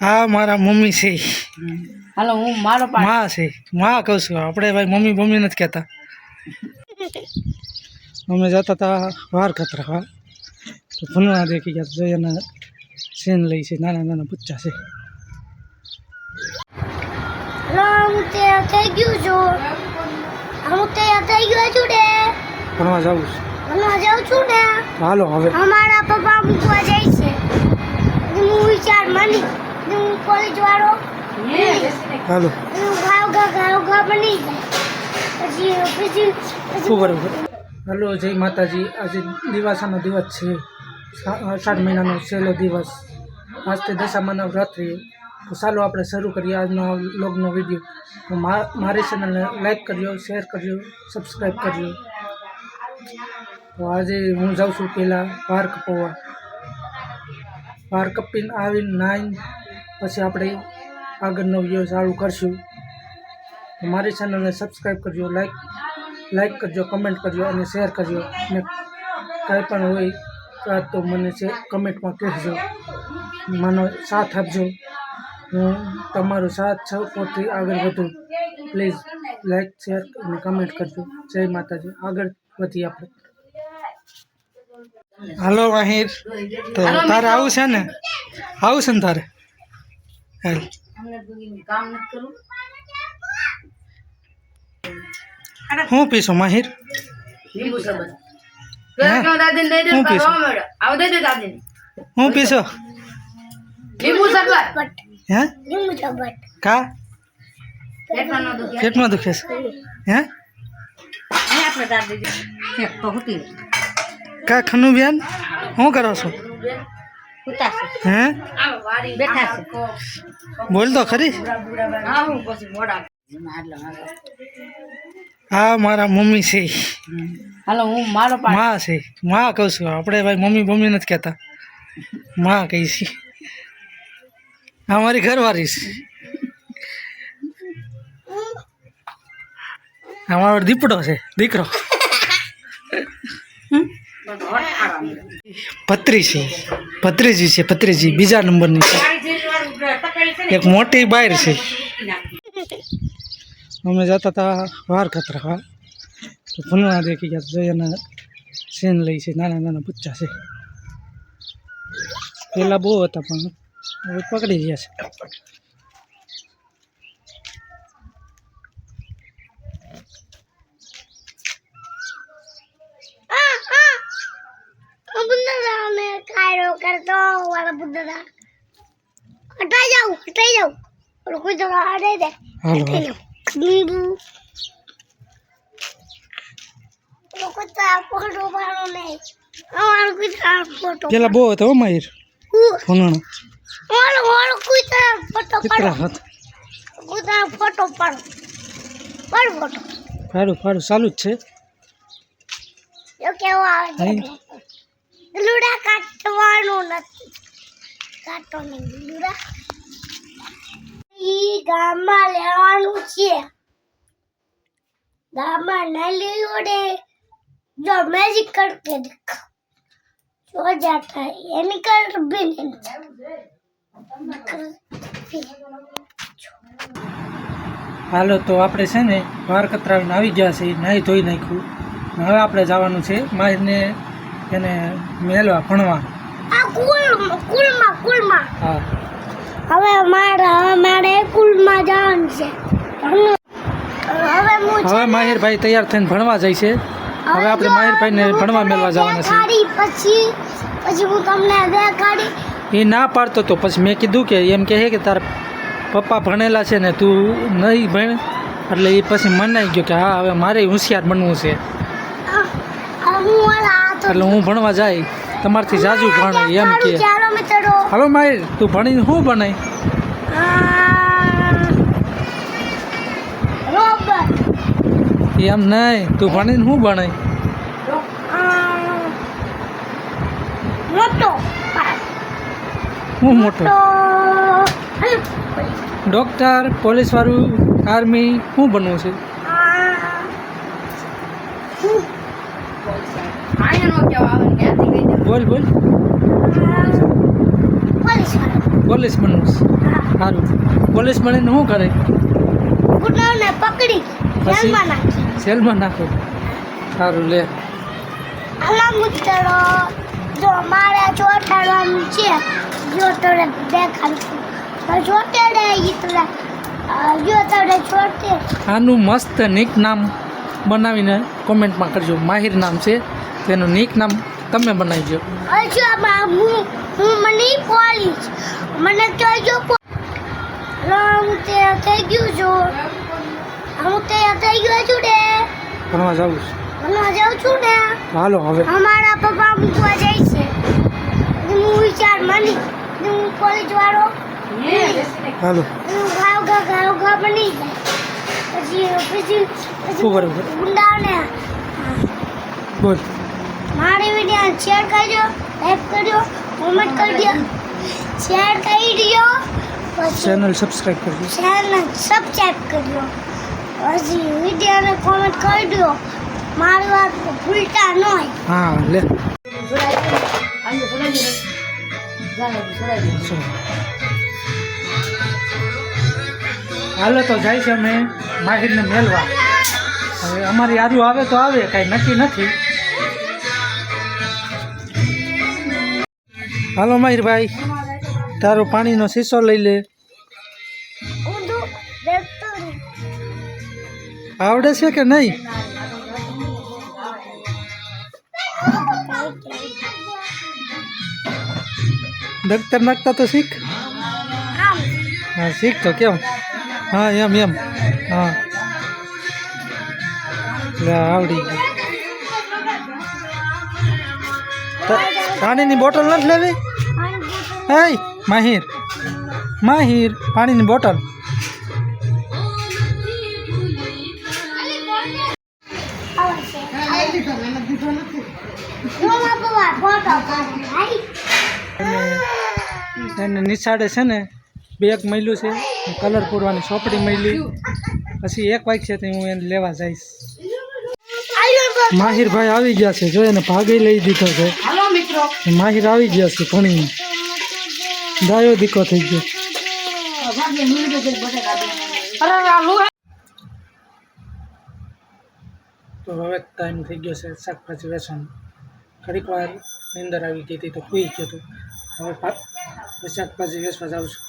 હા મારા મમ્મી છે. હાલો હું મારો માં છે. માં કહું છું આપણે ભાઈ મમ્મી મમ્મી નથી કહેતા. અમે જતા હતા વાર ખતરા તો ફૂલના દેખી ગયા તો એના સીન લઈ છે નાના નાના બચ્ચા છે. હું તૈયાર થઈ ગયું છું. હું તૈયાર થઈ ગયો છું ને. ભણવા જવું છે. ભણવા જાઉં છું ને. હાલો હવે. અમારા પપ્પા મૂકવા જાય છે હું વિચાર માની હું કોલેજ વાળો? હાલો. ગાવ ગા ગાવ ગા બની જાય. પછી પછી પછી હલો જય માતાજી. આજે દિવાસાનો દિવસ છે. અષાઢ મહિનાનો છેલ્લો દિવસ. આજથી દશામાના રાત્રિ. તો ચાલો આપણે શરૂ કરીએ આજનો લોગનો વીડિયો. મા- મારી ચેનલને લાઈક કરજો શેર કરજો સબસ્ક્રાઈબ કરજો. તો આજે હું જાઉં છું પહેલાં વાર કપાવવા વાર કપીને આવીને નાહીને પછી આપણે આગળનો વીડિયો ચાલુ કરશું. મારી ચેનલને સબસ્ક્રાઈબ કરજો લાઈક લાઈક કરજો કમેન્ટ કરજો અને શેર કરજો. અને કાંઈ પણ હોય તો મને છે કમેન્ટમાં કહેજો. માનો સાથ આપજો. હું તમારો સાથ સપોર્ટથી આગળ વધું. પ્લીઝ લાઈક શેર અને કમેન્ટ કરજો. જય માતાજી. આગળ વધીએ આપણે. હાલો માહિર તો તારે આવું છે ને? આવું છે ને તારે? હાલ. હું પીશો માહિર? હે? પીશું? કા? પેટમાં દુખે. છે? હે? કા ખનુ બેન કરો હે બેઠા છે? બોલ તો ખરી. હા મારા મમ્મી છે. હાલો હું મારો માં છે. માં કહું છું. આપણે ભાઈ મમ્મી મમ્મી નથી કહેતા. માં કહી છે. હા મારી ઘરવાળી છે. અમારો દીપડો છે. દીકરો. ભત્રીજી ભત્રીજી છે ભત્રીજી બીજા નંબરની છે. એક મોટી બાયર છે. અમે જતા હતા વાર ખતરા તો ભણવા દેખી ગયા એના સીન લઈ છે, નાના નાના બચ્ચા છે. પહેલાં બહુ હતા પણ પકડી ગયા છે આ આ આ બુંદા કાયો કરતો વાળા બુદ્ધા હટાઈ જાઉં હટાઈ જાઉં. ઓલો કોઈ તો હટાઈ દે હાલો હટાઈ જાઓ લીંબુ ઓલો કોઈ તો આ ફોટો પાડો નહીં. અમારો કોઈ તો આ ફોટો પહેલાં બહુ હતા માહિર ભણવાનો ઓલો ઓલો કોઈ તો ફોટો પાડો. કોઈ તો ફોટો પાડો. પાડ ફોટો. ફાડું ફાડું ચાલુ જ છે. કેવો આવે. લુડા કાટવાનું નથી. કાટો નહીં, લુડા. ઈ ગામમાં લેવાનું છે. ગામમાં ના લેવું ને જો મેજિક કરકે દેખ. જો જાતા એની કર બિન હાલો, તો આપણે છે ને વાર કતરાવીને આવી ગયા છે, નાહી ધોઈ નાખ્યું. હવે આપણે જવાનું છે માહિરને એને મેલવા ભણવા. આ કુલ કુલમાં કુલમાં. હા. હવે મારા કુલમાં જવાનું છે. હવે માહિરભાઈ તૈયાર થઈને ભણવા જાય છે. હવે આપણે માહિરભાઈને ભણવા મેળવા જવાના છે. પછી પછી હું તમને દેખાડી. એ ના પાડતો તો પછી મેં કીધું કે એમ કહે કે તારા પપ્પા ભણેલા છે ને તું નહીં ભણ. એટલે એ પછી મનાઈ ગયો કે હા હવે મારે હોશિયાર બનવું છે. હું એટલે હું ભણવા જાય તમારથી જાજુ ભણે એમ કે. હાલો માહિર તું ભણીને શું બને એમ નહીં તું ભણીને શું બને હું મોટો? ડોક્ટર ડૉક્ટર પોલીસવાળું આર્મી શું બનવું છે? બોલ બોલ. પોલીસ બનવું સારું. પોલીસ બનીને શું કરે? ગુનાઓને પકડી સેલમાં નાખી. નાખો. સારું લે. આલા મુતરો જો મારે ચોટાડવાનું છે. જો તને દેખાડશું ચોટાડે ઈ તને જો તને ચોટે આનું મસ્ત નિક નામ બનાવીને કોમેન્ટમાં કરજો. માહિર નામ છે. તેનું નિક નામ તમે બનાવજો. મને કહેજો હું તૈયાર થઈ ગયું છું. હું તૈયાર થઈ ગયો છું ને. ભણવા જાઉં છું. ભણવા જાઉં છું ને? હાલો હવે. અમારા પપ્પા મૂકવા જાય છે. હું વિચાર માની હું કોલેજ વાળો. હાલો. હું ગાવ ગા ગાવ ગા બની જાય. પછી પછી શું ગુંડાઓને બોલ. મારી વીડિયો શેર કરજો લાઈક કરજો કોમેન્ટ કરજો શેર કરી દો પછી ચેનલ સબસ્ક્રાઇબ કરજો. ચેનલ સબસ્ક્રાઇબ કરજો. પછી વિડીયોને કોમેન્ટ કરી દો. મારી વાત ભૂલતા હોય હા લે. હાલો તો જાય છે અમે માહિરને મેળવા હવે અમારી આજુ આવે તો આવે કાંઈ નક્કી નથી. હાલો માહિરભાઈ તારો પાણીનો શીશો લઈ લે. ઊંધું દેખતો નહીં આવડે છે કે નહીં? દફતર નાખતા તો શીખ? આમ. હા શીખ તો કેમ? હા એમ એમ. હા. લે આવડી ગયું. તો પાણીની બોટલ નથી લેવી? હે માહિર માહિર પાણીની બોટલ એને નિશાળે છે ને બેગ મળ્યું છે કલર પૂરવાની ચોપડી મળી પછી એક વાગ છે તો હું એને લેવા જઈશ. માહિરભાઈ આવી ગયા છે જો એને ભાગે લઈ દીધો છે. માહિર આવી ગયા છે ભણીને. દાયો દીકો થઈ ગયો. તો હવે ટાઈમ થઈ ગયો છે શાકભાજી વેસણ ઘડીક વાર નીંદર આવી ગઈ હતી તો કુઈ ગયો હતો. હવે શાકભાજી વેચવા જાઉં છું.